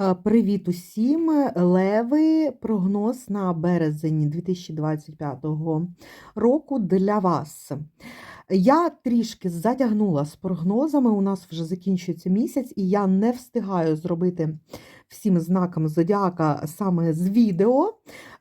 Е, Привіт усім! Леви. Прогноз на березень 2025 року для вас. Я трішки затягнула з прогнозами. У нас вже закінчується місяць, і я не встигаю зробити всім знакам зодіака саме з відео.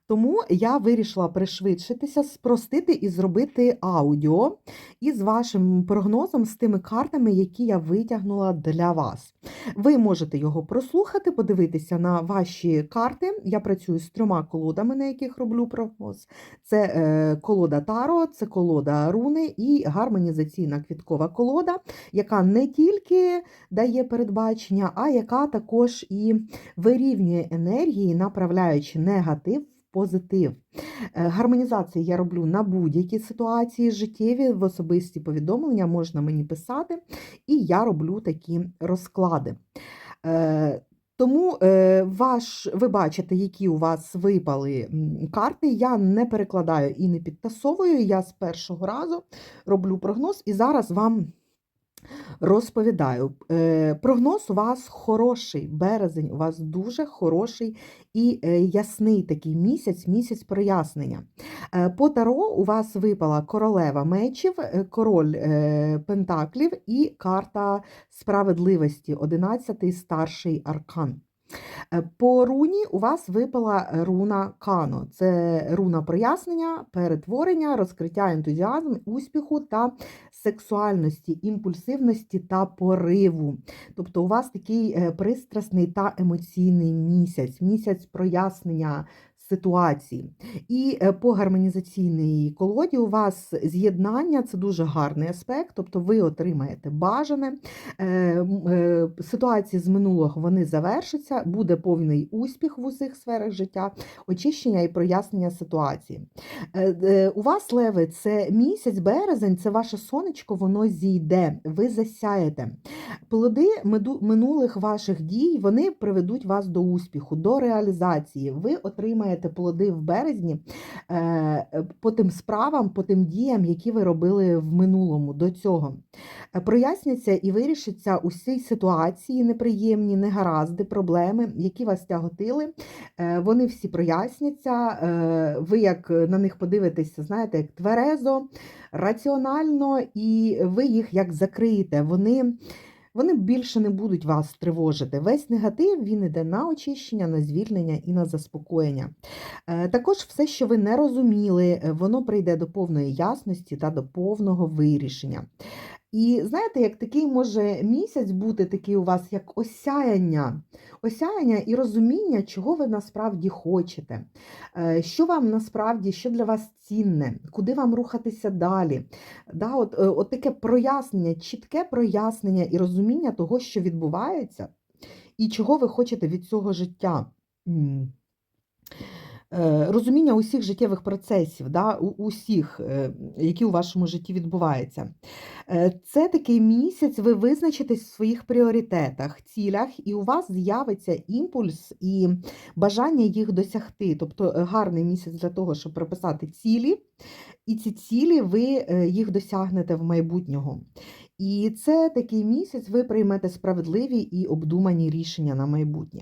Тому я вирішила пришвидшитися, спростити і зробити аудіо із вашим прогнозом, з тими картами, які я витягнула для вас. Ви можете його прослухати, подивитися на ваші карти. Я працюю з трьома колодами, на яких роблю прогноз. Це е, колода Таро, це колода Руни і гармонізаційна квіткова колода, яка не тільки дає передбачення, а яка також і вирівнює енергії, направляючи негатив позитив. Е, Гармонізації я роблю на будь-які ситуації життєві, в особисті повідомлення можна мені писати, і я роблю такі розклади. Е, Тому е, ваш, ви бачите, які у вас випали карти. Я не перекладаю і не підтасовую. Я з першого разу роблю прогноз і зараз вам розповідаю. Е, Прогноз у вас хороший, березень у вас дуже хороший і е, ясний такий місяць, місяць прояснення. Е, По таро у вас випала королева мечів, король пентаклів і карта справедливості, 11-й старший аркан. Е, По руні у вас випала руна Кано. Це руна прояснення, перетворення, розкриття ентузіазму, успіху та сексуальності, імпульсивності та пориву. Тобто у вас такий е, пристрасний та емоційний місяць, місяць прояснення ситуації. І е, по гармонізаційній колоді у вас з'єднання це дуже гарний аспект, тобто ви отримаєте бажане. Е, е, Ситуації з минулого вони завершаться, буде повний успіх в усіх сферах життя, очищення і прояснення ситуації. У вас, леви, це місяць, березень, це ваше сонечко, воно зійде, ви засяєте. Плоди минулих ваших дій вони приведуть вас до успіху, до реалізації. Ви отримаєте плоди в березні е, е, по тим справам, по тим діям, які ви робили в минулому до цього. Е, Проясняться і вирішаться усі ситуації неприємні, негаразди, проблеми, які вас тяготили. Вони всі проясняться. Ви як на них подивитеся, знаєте, як тверезо, раціонально, і ви їх як закриєте. Вони вони більше не будуть вас тривожити. Весь негатив він іде на очищення, на звільнення і на заспокоєння. Е, Також все, що ви не розуміли, е, воно прийде до повної ясності та до повного вирішення. І знаєте, як такий може місяць бути такий у вас, як осяяння, осяяння і розуміння, чого ви насправді хочете, е, що вам насправді, що для вас цінне, куди вам рухатися далі. Да, от, е, от таке прояснення, чітке прояснення і розуміння того, що відбувається, і чого ви хочете від цього життя. Е, Розуміння усіх життєвих процесів, да, усіх, е, які у вашому житті відбуваються. Е, Це такий місяць, ви визначитесь в своїх пріоритетах, цілях, і у вас з'явиться імпульс і бажання їх досягти. Тобто гарний місяць для того, щоб прописати цілі, і ці цілі ви їх досягнете в майбутнього. І це такий місяць, ви приймете справедливі і обдумані рішення на майбутнє.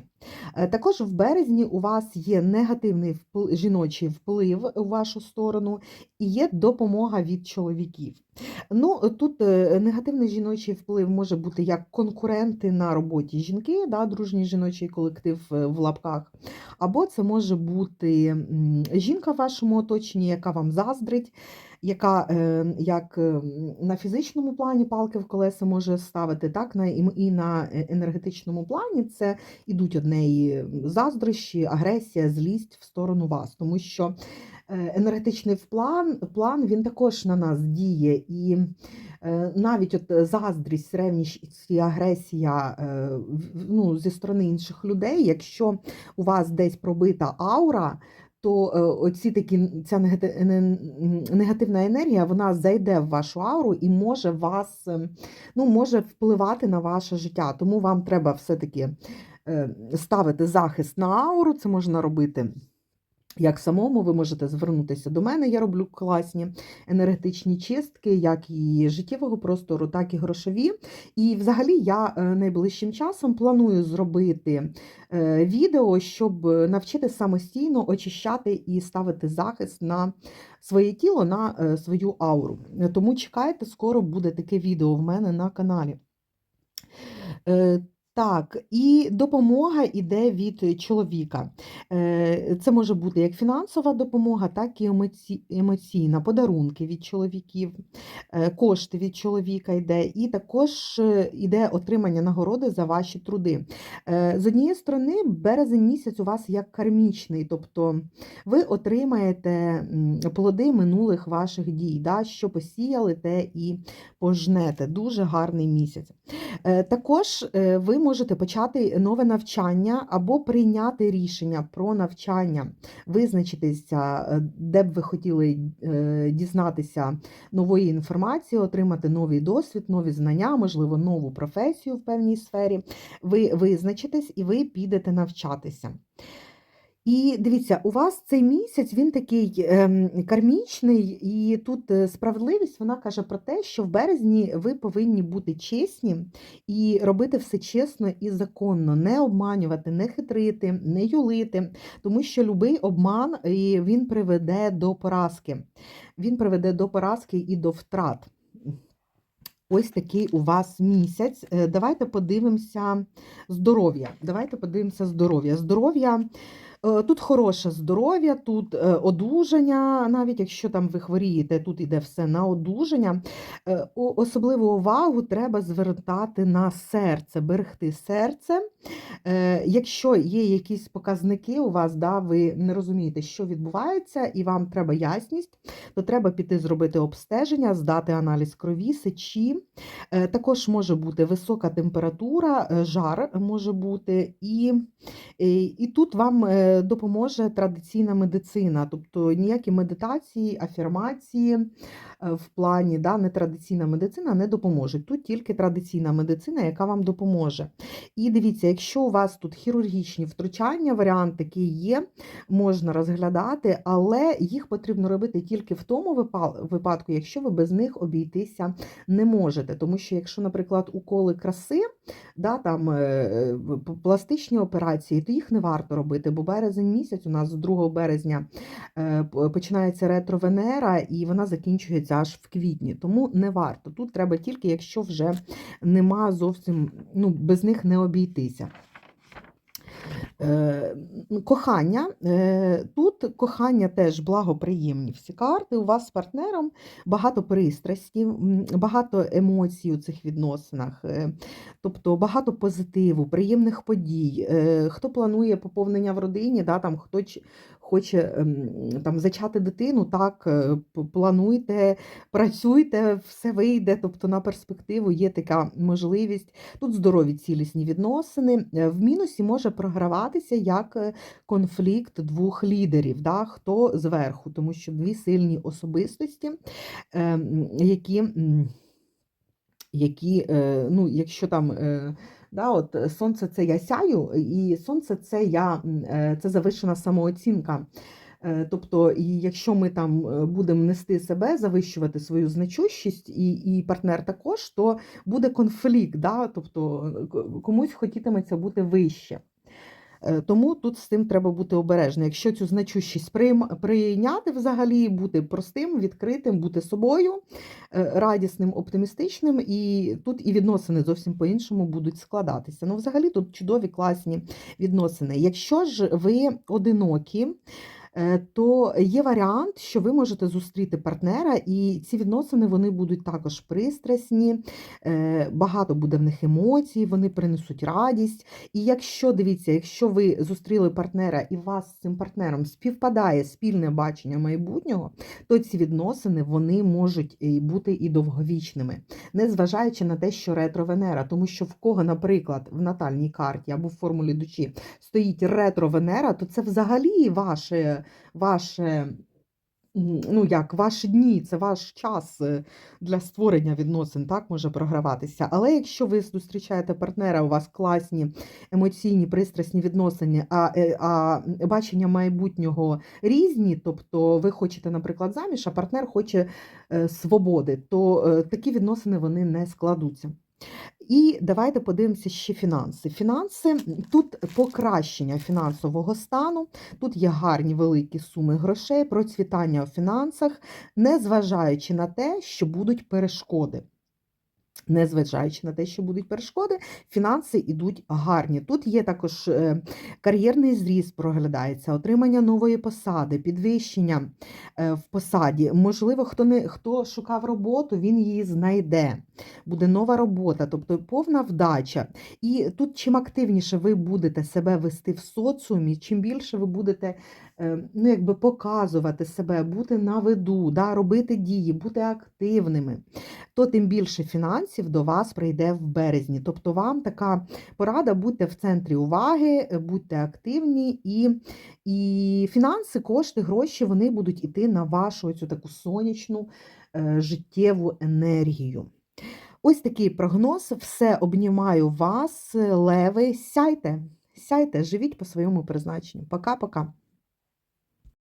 Е, Також в березні у вас є негативний вплив жіночий вплив у вашу сторону і є допомога від чоловіків. Ну, е, тут е, негативний жіночий вплив може бути як конкуренти на роботі жінки, да, дружній жіночий колектив е, в лапках, або це може бути жінка в вашому оточенні, яка вам заздрить, яка як на фізичному плані палки в колеса може ставити, так і на енергетичному плані це ідуть однеї заздрощі, агресія, злість в сторону вас, тому що енергетичний план, план він також на нас діє, і е, навіть от заздрість, ревність і агресія е, ну, зі сторони інших людей, якщо у вас десь пробита аура. То е, оці такі ця негативна енергія вона зайде в вашу ауру і може вас ну, може впливати на ваше життя. Тому вам треба все-таки е, ставити захист на ауру, це можна робити Як самому ви можете звернутися до мене, я роблю класні енергетичні чистки, як і життєвого простору, так і грошові. І взагалі я е, найближчим часом планую зробити е, відео, щоб навчити самостійно очищати і ставити захист на своє тіло, на е, свою ауру. Тому чекайте, скоро буде таке відео в мене на каналі. Е, Так, і допомога йде від чоловіка. Е, Це може бути як фінансова допомога, так і емоційна, подарунки від чоловіків, е, кошти від чоловіка йде, і також е, йде отримання нагороди за ваші труди. Е, З однієї сторони, березень місяць у вас як кармічний, тобто ви отримаєте плоди минулих ваших дій, да, що посіяли, те і пожнете. Дуже гарний місяць. Е, Також е, ви можете почати нове навчання або прийняти рішення про навчання, визначитися, е, де б ви хотіли е, дізнатися нової інформації, отримати новий досвід, нові знання, можливо, нову професію в певній сфері. Ви визначитесь і ви підете навчатися. І дивіться, у вас цей місяць він такий ем, кармічний, і тут е, справедливість вона каже про те, що в березні ви повинні бути чесні і робити все чесно і законно, не обманювати, не хитрити, не юлити, тому що любий обман він приведе до поразки. Він приведе до поразки і до втрат. Ось такий у вас місяць. Е, Давайте подивимося здоров'я. Давайте подивимося здоров'я. Здоров'я. Е, Тут хороше здоров'я, тут е, одужання, навіть якщо там ви хворієте, тут іде все на одужання. Е, Особливу увагу треба звертати на серце, берегти серце. Е, Якщо є якісь показники у вас, да, ви не розумієте, що відбувається, і вам треба ясність, то треба піти зробити обстеження, здати аналіз крові, сечі. Е, Також може бути висока температура, е, жар може бути, і, і, тут вам допоможе традиційна медицина, тобто ніякі медитації, афірмації в плані да, нетрадиційна медицина не допоможуть. Тут тільки традиційна медицина, яка вам допоможе. І дивіться, якщо у вас тут хірургічні втручання, варіант такий є, можна розглядати, але їх потрібно робити тільки в тому випадку, якщо ви без них обійтися не можете. Тому що, якщо, наприклад, уколи краси, да, там е, пластичні операції, то їх не варто робити, бо березень місяць у нас з 2 березня е, починається ретро-Венера, і вона закінчується аж в квітні. Тому не варто. Тут треба тільки, якщо вже нема зовсім, ну, без них не обійтися. Е, Кохання. Е, Тут кохання теж благоприємні всі карти. У вас з партнером багато пристрасті, багато емоцій у цих відносинах, е, тобто багато позитиву, приємних подій. Хто планує поповнення в родині, да, там, хто хоче ем, там, зачати дитину, так, е, плануйте, працюйте, все вийде, тобто на перспективу є така можливість. Тут здорові цілісні відносини. Е, В мінусі може програватися як е, конфлікт двох лідерів, да, хто зверху, тому що дві сильні особистості, е, які, які ну, якщо там. Да, от е, сонце це я сяю, і сонце це я е, це завищена самооцінка. Е, Тобто, і якщо ми там будемо нести себе, завищувати свою значущість, і, і партнер також, то буде конфлікт, да? тобто комусь хотітиметься бути вище. Е, Тому тут з цим треба бути обережним. Якщо цю значущість прийняти взагалі, бути простим, відкритим, бути собою, е, радісним, оптимістичним, і тут і відносини зовсім по-іншому будуть складатися. Ну, взагалі тут чудові класні відносини. Якщо ж ви одинокі, то є варіант, що ви можете зустріти партнера, і ці відносини вони будуть також пристрасні, е, багато буде в них емоцій, вони принесуть радість. І якщо дивіться, якщо ви зустріли партнера і у вас з цим партнером співпадає спільне бачення майбутнього, то ці відносини вони можуть бути і довговічними, незважаючи на те, що ретро-Венера, тому що в кого, наприклад, в натальній карті або в формулі душі стоїть ретро-Венера, то це взагалі ваше, ваше ну як, ваші дні, це ваш час е, для створення відносин, так може програватися. Але якщо ви зустрічаєте партнера, у вас класні емоційні, пристрасні відносини, а, е, а бачення майбутнього різні, тобто ви хочете, наприклад, заміж, а партнер хоче е, свободи, то такі відносини вони не складуться. І давайте подивимося ще фінанси. Фінанси тут покращення фінансового стану, тут є гарні великі суми грошей, процвітання у фінансах, незважаючи на те, що будуть перешкоди. Незважаючи на те, що будуть перешкоди, фінанси йдуть гарні. Тут є також е, кар'єрний зріст проглядається, отримання нової посади, підвищення е, в посаді. Можливо, хто не хто шукав роботу, він її знайде. Буде нова робота, тобто повна вдача. І тут чим активніше ви будете себе вести в соціумі, чим більше ви будете ну, якби показувати себе, бути на виду, да, робити дії, бути активними, то тим більше фінансів до вас прийде в березні. Тобто вам така порада, будьте в центрі уваги, е, будьте активні, і, і фінанси, кошти, гроші вони будуть іти на вашу цю таку сонячну е, життєву енергію. Ось такий прогноз. Все обнімаю вас, леви. Сяйте, сяйте, живіть по своєму призначенню. Пока-пока.